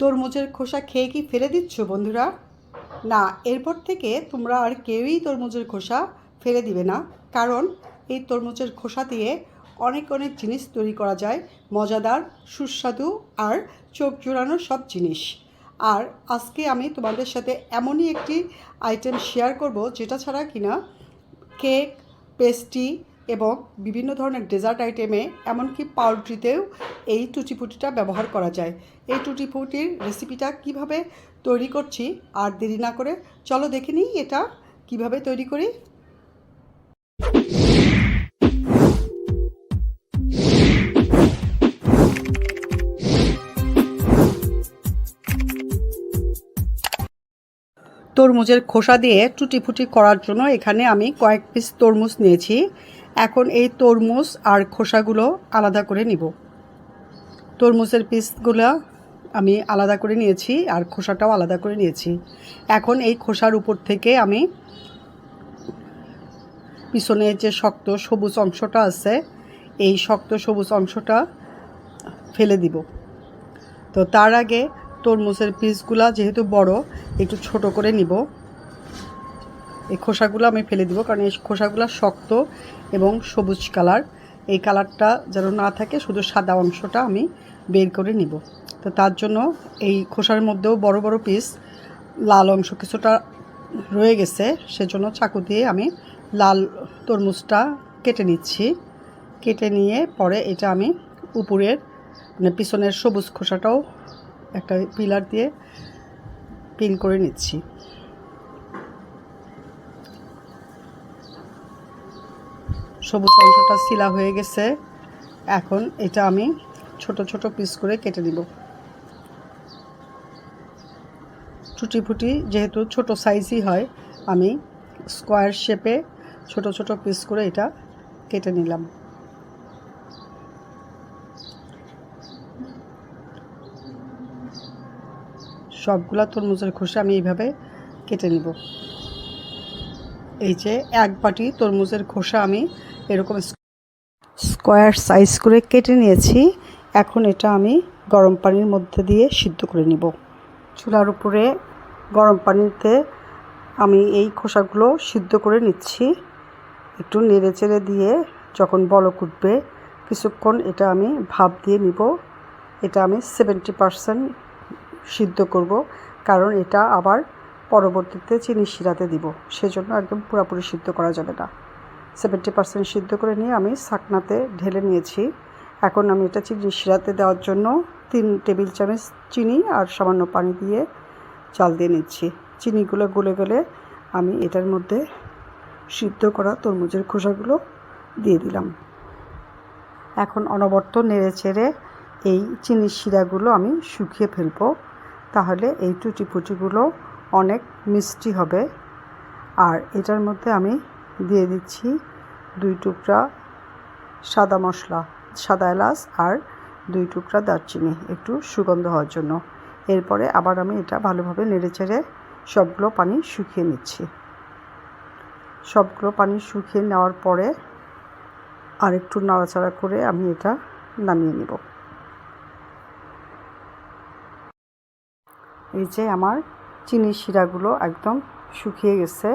তরমুজের খোসা খেয়ে কি ফেলে দিচ্ছ বন্ধুরা? না, এরপর থেকে তোমরা আর কেউই তরমুজের খোসা ফেলে দিবে না। কারণ এই তরমুজের খোসা দিয়ে অনেক অনেক জিনিস তৈরি করা যায়। মজাদার, সুস্বাদু আর চোখ জোড়ানো সব জিনিস। আর আজকে আমি তোমাদের সাথে এমনই একটি আইটেম শেয়ার করব, যেটা ছাড়া কিনা কেক পেস্ট্রি এবং বিভিন্ন ধরনের ডেজার্ট আইটেমে এমনকি পাউরুটিতেও এই টুটিপুটিটা ব্যবহার করা যায়। এই টুটিপুটির রেসিপিটা কীভাবে তৈরি করছি আর দেরি না করে চলো দেখে নিই এটা কীভাবে তৈরি করি। তরমুজের খোসা দিয়ে টুটিফুটি করার জন্য এখানে আমি কয়েক পিস তরমুজ নিয়েছি। এখন এই তরমুজ আর খোসাগুলো আলাদা করে নিব। তরমুজের পিসগুলো আমি আলাদা করে নিয়েছি আর খোসাটাও আলাদা করে নিয়েছি। এখন এই খোসার উপর থেকে আমি পিছনে যে শক্ত সবুজ অংশটা আছে, এই শক্ত সবুজ অংশটা ফেলে দিব। তো তার আগে তরমুজের পিসগুলা যেহেতু বড়, একটু ছোট করে নিব। এই খোসাগুলো আমি ফেলে দিব, কারণ এই খোসাগুলো শক্ত এবং সবুজ কালার। এই কালারটা যেন না থাকে, শুধু সাদা অংশটা আমি বের করে নিব। তো তার জন্য এই খোসার মধ্যেও বড় বড় পিস লাল অংশ কিছুটা রয়ে গেছে, সেজন্য চাকু দিয়ে আমি লাল তরমুজটা কেটে নিচ্ছি। কেটে নিয়ে পরে এটা আমি উপরের মানে পিছনের সবুজ খোসাটাও একটা পিলার দিয়ে পিন করে নিচ্ছি। সবুজ অংশটা শিলা হয়ে গেছে। এখন এটা আমি ছোট ছোট পিস করে কেটে নিব। টুটি ফুটি যেহেতু ছোট সাইজই হয়, আমি স্কোয়ার শেপে ছোট ছোট পিস করে এটা কেটে নিলাম। সবগুলা তরমুজের খোসা আমি এইভাবে কেটে নিব। এই যে এক বাটি তরমুজের খোসা আমি এরকম স্কোয়ার সাইজ করে কেটে নিয়েছি। এখন এটা আমি গরম পানির মধ্যে দিয়ে সিদ্ধ করে নিব। চুলার উপরে গরম পানিতে আমি এই খোসাগুলো সিদ্ধ করে নিচ্ছি। একটু নেড়ে চেড়ে দিয়ে যখন বলক উঠবে, কিছুক্ষণ এটা আমি ভাপ দিয়ে নিব। এটা আমি সেভেন্টি পারসেন্ট সিদ্ধ করব, কারণ এটা আবার পরবর্তীতে চিনি শিরাতে দিব। সেজন্য একদম পুরোপুরি সিদ্ধ করা যাবে না। সেভেন্টি পার্সেন্ট সিদ্ধ করে নিয়ে আমি সাকনাতে ঢেলে নিয়েছি। এখন আমি এটা চিনি শিরাতে দেওয়ার জন্য তিন টেবিল চামচ চিনি আর সামান্য পানি দিয়ে চাল দিয়ে নিচ্ছি। চিনিগুলো গলে গেলে আমি এটার মধ্যে সিদ্ধ করা তরমুজের খোসাগুলো দিয়ে দিলাম। এখন অনবর্ত নেড়ে চেড়ে এই চিনির শিরাগুলো আমি শুকিয়ে ফেলব। তাহলে এই টুটি ফুটিগুলো অনেক মিষ্টি হবে। আর এটার মধ্যে আমি দিয়ে দিচ্ছি দুই টুকরা সাদা মশলা, সাদা এলাচ আর দুই টুকরা দারচিনি একটু সুগন্ধ হওয়ার জন্য। এরপরে আবার আমি এটা ভালোভাবে নেড়ে চেড়ে সবগুলো পানি শুকিয়ে নিচ্ছি। সবগুলো পানি শুকিয়ে নেওয়ার পরে আর একটু নাড়াচাড়া করে আমি এটা নামিয়ে নেব। এই যে আমার চিনির শিরাগুলো একদম শুকিয়ে গেছে।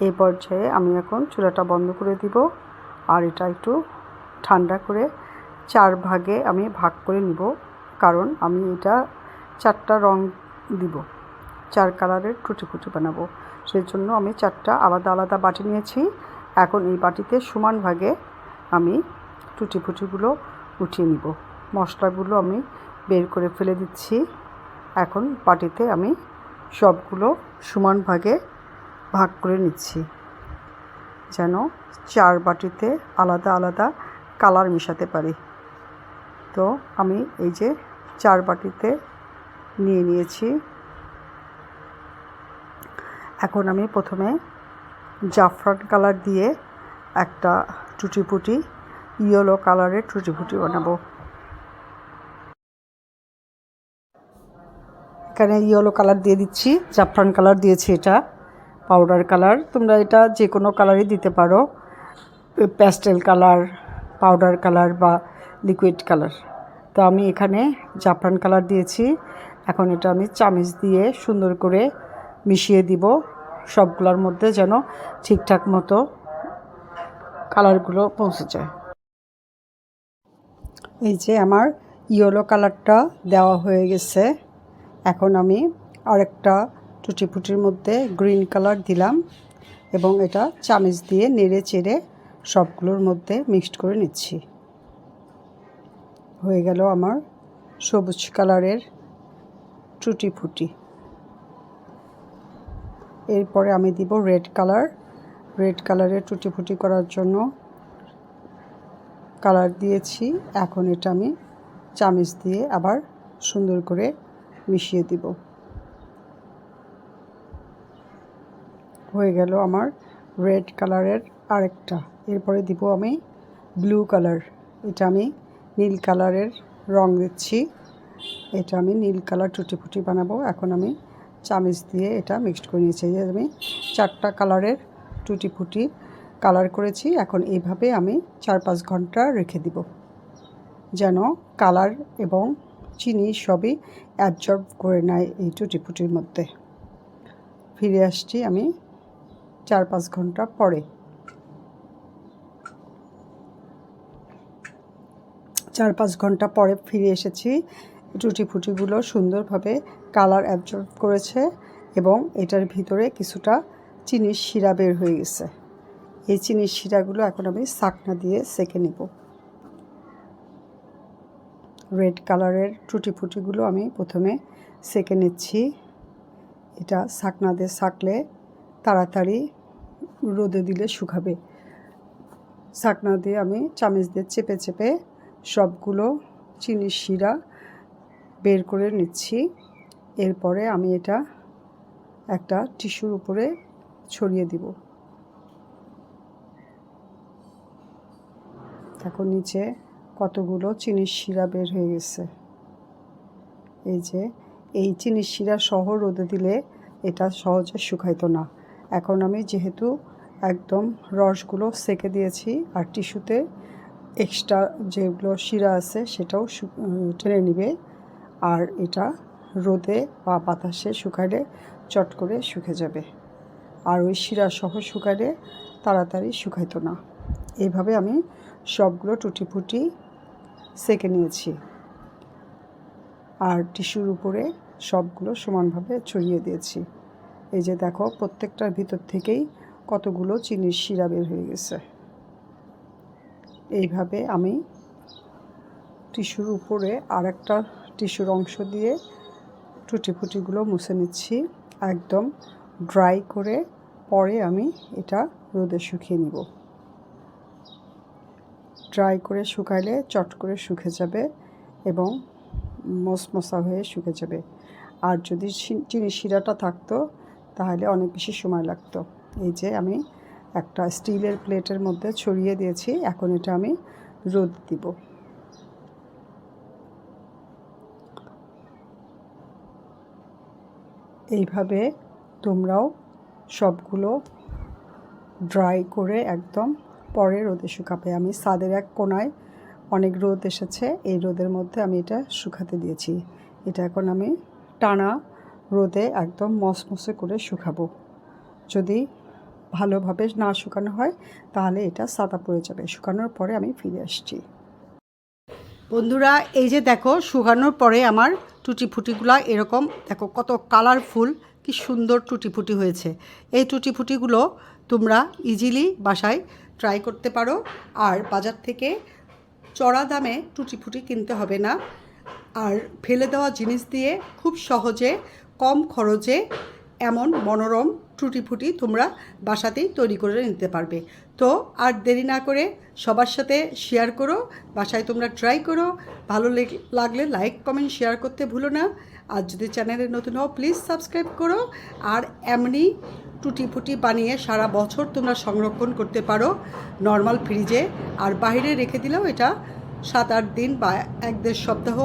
এই পর্যায়ে আমি এখন চুলাটা বন্ধ করে দিব আর এটা একটু ঠান্ডা করে চার ভাগে আমি ভাগ করে নিব। কারণ আমি এটা চারটা রং দিব, চার কালারের টুটি ফুটি বানাবো। সেই জন্য আমি চারটা আলাদা আলাদা বাটি নিয়েছি। এখন এই বাটিতে সমান ভাগে আমি টুটি ফুটিগুলো উঠিয়ে নিব। মশলাগুলো আমি বের করে ফেলে দিচ্ছি। এখন বাটিতে আমি সবগুলো সমান ভাগে ভাগ করে নিচ্ছি। যেন চার বাটিতে আলাদা আলাদা কালার মেশাতে পারি। তো আমি এই যে চার বাটিতে নিয়ে নিয়েছি। এখন আমি প্রথমে জাফরান কালার দিয়ে একটা টুটিপুটি ইয়েলো কালারের টুটিপুটি বানাবো। এখানে ইয়েলো কালার দিয়ে দিচ্ছি, জাফরান কালার দিয়েছি এটা। পাউডার কালার তোমরা এটা যে কোনো কালারই দিতে পারো। প্যাস্টেল কালার পাউডার কালার বা লিকুইড কালার তো আমি এখানে জাফরান কালার দিয়েছি। এখন এটা আমি চামিচ দিয়ে সুন্দর করে মিশিয়ে দিব। সবগুলোর মধ্যে যেন ঠিকঠাক মতো কালারগুলো পৌঁছে যায়। এই যে আমার ইয়েলো কালারটা দেওয়া হয়ে গেছে। এখন আমি আরেকটা টুটি ফুটির মধ্যে গ্রিন কালার দিলাম এবং এটা চামিচ দিয়ে নেড়ে চেড়ে সবগুলোর মধ্যে মিক্সড করে নিচ্ছি। হয়ে গেল আমার সবুজ কালারের টুটি ফুটি এরপরে আমি দিব রেড কালার। রেড কালারের টুটি ফুটি করার জন্য কালার দিয়েছি। এখন এটা আমি চামিচ দিয়ে আবার সুন্দর করে মিশিয়ে দিব। হয়ে গেল আমার রেড কালারের আরেকটা। এরপরে দিব আমি ব্লু কালার। এটা আমি নীল কালারের রং দিচ্ছি। এটা আমি নীল কালার টুটি ফুটি বানাবো। এখন আমি চামিচ দিয়ে এটা মিক্সড করে নিয়েছি। যে আমি চারটা কালারের টুটি ফুটি কালার করেছি। এখন এইভাবে আমি চার পাঁচ ঘণ্টা রেখে দিব। যেন কালার এবং চিনি সবই অ্যাবজর্ব করে নেয় এই টুটি ফুটির মধ্যে। ফিরে আসছি আমি চার পাঁচ ঘণ্টা পরে। চার পাঁচ ঘণ্টা পরে ফিরে এসেছি। টুটি ফুটিগুলো সুন্দরভাবে কালার অ্যাবজর্ব করেছে এবং এটার ভিতরে কিছুটা চিনির শিরা বের হয়ে গেছে। এই চিনির শিরাগুলো এখন আমি সাকনা দিয়ে সেকে নেব। রেড কালারের টুটি ফুটিগুলো আমি প্রথমে সেকে নিচ্ছি। এটা সাকনা দিয়ে সাকলে তাড়াতাড়ি রোদে দিলে শুকাবে। সাকনা দিয়ে আমি চামিচ দিয়ে চেপে চেপে সবগুলো চিনির শিরা বের করে নিচ্ছি। এরপরে আমি এটা একটা টিস্যুর উপরে ছড়িয়ে দিব। এখন নিচে কতগুলো চিনির শিরা বের হয়ে গেছে। এই যে, এই চিনির শিরা সহ রোদে দিলে এটা সহজে শুকাইতো না। এখন আমি যেহেতু একদম রসগুলো সেকে দিয়েছি আর টিস্যুতে এক্সট্রা যেগুলো শিরা আছে সেটাও টেনে নিবে। আর এটা রোদে বা বাতাসে শুকালে চট করে শুকে যাবে। আর ওই শিরা সহ শুকালে তাড়াতাড়ি শুকাইতো না। এইভাবে আমি সবগুলো টুটি ফুটি সেকে নিয়েছি। আর টিস্যুর উপরে সবগুলো সমানভাবে ছড়িয়ে দিয়েছি। এই যে দেখো, প্রত্যেকটার ভিতর থেকেই কতগুলো চিনির শিরা বের হয়ে গেছে। এইভাবে আমি টিস্যুর উপরে আর একটা টিস্যুর অংশ দিয়ে টুটি ফুটিগুলো মুছে নিচ্ছি। একদম ড্রাই করে পরে আমি এটা রোদে শুকিয়ে নিব। ড্রাই করে শুকাইলে চট করে শুকে যাবে এবং মশমশা হয়ে শুকে যাবে। আর যদি চিনি শিরাটা থাকতো, তাহলে অনেক বেশি সময় লাগতো। এই যে আমি একটা স্টিলের প্লেটের মধ্যে ছড়িয়ে দিয়েছি, এখন এটা আমি রোদ দিব। এইভাবে তোমরাও সবগুলো ড্রাই করে একদম পরে রোদে শুকাবে। আমি সাদের এক কোনায় অনেক রোদ এসেছে, এই রোদের মধ্যে আমি এটা শুকাতে দিয়েছি। এটা এখন আমি টানা রোদে একদম মসমসে করে শুকাবো। যদি ভালোভাবে না শুকানো হয়, তাহলে এটা সাদা পড়ে যাবে। শুকানোর পরে আমি ফিরে আসছি। বন্ধুরা, এই যে দেখো, শুকানোর পরে আমার টুটি ফুটিগুলো এরকম, দেখো কত কালারফুল কি সুন্দর টুটি ফুটি হয়েছে। এই টুটি ফুটিগুলো তোমরা ইজিলি বাসায় ট্রাই করতে পারো। আর বাজার থেকে চড়া দামে টুটি ফুটি কিনতে হবে না। আর ফেলে দেওয়া জিনিস দিয়ে খুব সহজে, কম খরচে এমন মনোরম ফুটি তোমরা বাসাতেই তৈরি করে নিতে পারবে। তো আর দেরি না করে সবার সাথে শেয়ার করো, বাসায় তোমরা ট্রাই করো। ভালো লাগলে লাইক কমেন্ট শেয়ার করতে ভুলো না। আর যদি চ্যানেলে নতুন হও প্লিজ সাবস্ক্রাইব করো। আর এমনি টুটি ফুটি বানিয়ে সারা বছর তোমরা সংরক্ষণ করতে পারো নর্মাল ফ্রিজে আর বাইরে রেখে দিলেও এটা সাত আট দিন বা এক দেড় সপ্তাহ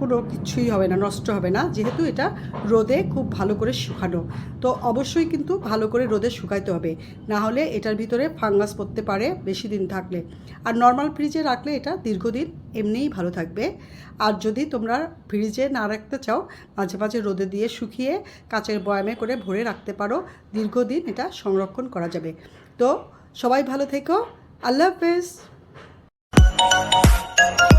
কোনো কিছুই হবে না, নষ্ট হবে না। যেহেতু এটা রোদে খুব ভালো করে শুকানো। তো অবশ্যই কিন্তু ভালো করে রোদে শুকাইতে হবে। না হলে এটার ভিতরে ফাঙ্গাস পড়তে পারে বেশি দিন থাকলে। আর নর্মাল ফ্রিজে রাখলে এটা দীর্ঘদিন এমনিই ভালো থাকবে। আর যদি তোমরা ফ্রিজে না রাখতে চাও, মাঝে মাঝে রোদে দিয়ে শুকিয়ে কাচের বয়ামে করে ভরে রাখতে পারো, দীর্ঘদিন এটা সংরক্ষণ করা যাবে। তো সবাই ভালো থেকো। আল্লাহ হাফেজ। Thank you.